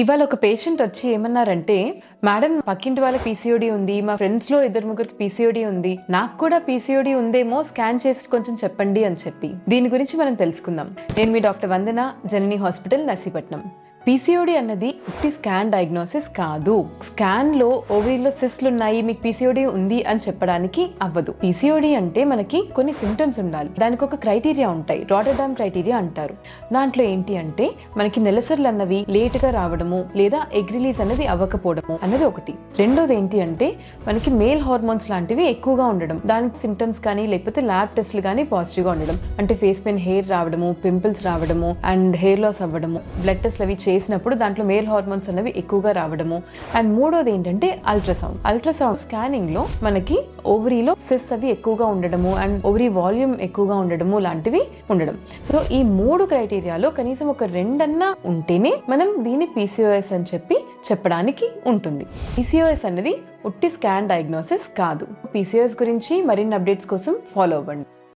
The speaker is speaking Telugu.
ఇవాళ ఒక పేషెంట్ వచ్చి ఏమన్నారంటే మేడం పక్కింటి వాళ్ళకి పీసీఓడి ఉంది మా ఫ్రెండ్స్లో ఇద్దరు ముగ్గురికి పీసీఓడి ఉంది నాకు కూడా పీసీఓడి ఉందేమో స్కాన్ చేసి కొంచెం చెప్పండి అని చెప్పి. దీని గురించి మనం తెలుసుకుందాం. నేను మీ doctor Vandana Janani hospital Narsipatnam. PCOD అన్నది ఉట్టి స్కాన్ డయాగ్నోసిస్ కాదు. స్కాన్లో ఓవరీలో సిస్ట్లు ఉన్నాయి మీకు పీసీఓడి ఉంది అని చెప్పడానికి అవ్వదు. పీసీఓడి అంటే మనకి కొన్ని సిమ్టమ్స్ ఉండాలి. దానికి ఒక క్రైటీరియా ఉంటాయి. రాటర్డామ్ క్రైటీరియా అంటారు. దాంట్లో ఏంటి అంటే మనకి నెలసర్లు అన్నవి లేట్గా రావడము లేదా ఎగ్ రిలీజ్ అనేది అవ్వకపోవడము అన్నది ఒకటి. రెండోది ఏంటి అంటే మనకి మేల్ హార్మోన్స్ లాంటివి ఎక్కువగా ఉండడం. దానికి సిమ్టమ్స్ కానీ లేకపోతే ల్యాబ్ టెస్ట్లు కానీ పాజిటివ్గా ఉండడం. అంటే ఫేస్ పెయిన్ హెయిర్ రావడము పింపుల్స్ రావడము అండ్ హెయిర్ లాస్ అవ్వడము. బ్లడ్ టెస్ట్లు అవి చేసినప్పుడు దాంట్లో మేల్ హార్మోన్స్ అనేవి ఎక్కువగా రావడము. అండ్ మూడోది ఏంటంటే అల్ట్రాసౌండ్. అల్ట్రాసౌండ్ స్కానింగ్లో మనకి ఓవరీలో సిస్ అవి ఎక్కువగా ఉండడము అండ్ ఓవరీ వాల్యూమ్ ఎక్కువగా ఉండడము లాంటివి ఉండడం. సో ఈ మూడు క్రైటీరియాలో కనీసం ఒక రెండన్నా ఉంటేనే మనం దీన్ని పీసీఓఎస్ అని చెప్పి చెప్పడానికి ఉంటుంది. పీసీఓఎస్ అనేది ఉట్టి స్కాన్ డయాగ్నోసిస్ కాదు. పీసీఓఎస్ గురించి మరిన్ని అప్డేట్స్ కోసం ఫాలో అవ్వండి.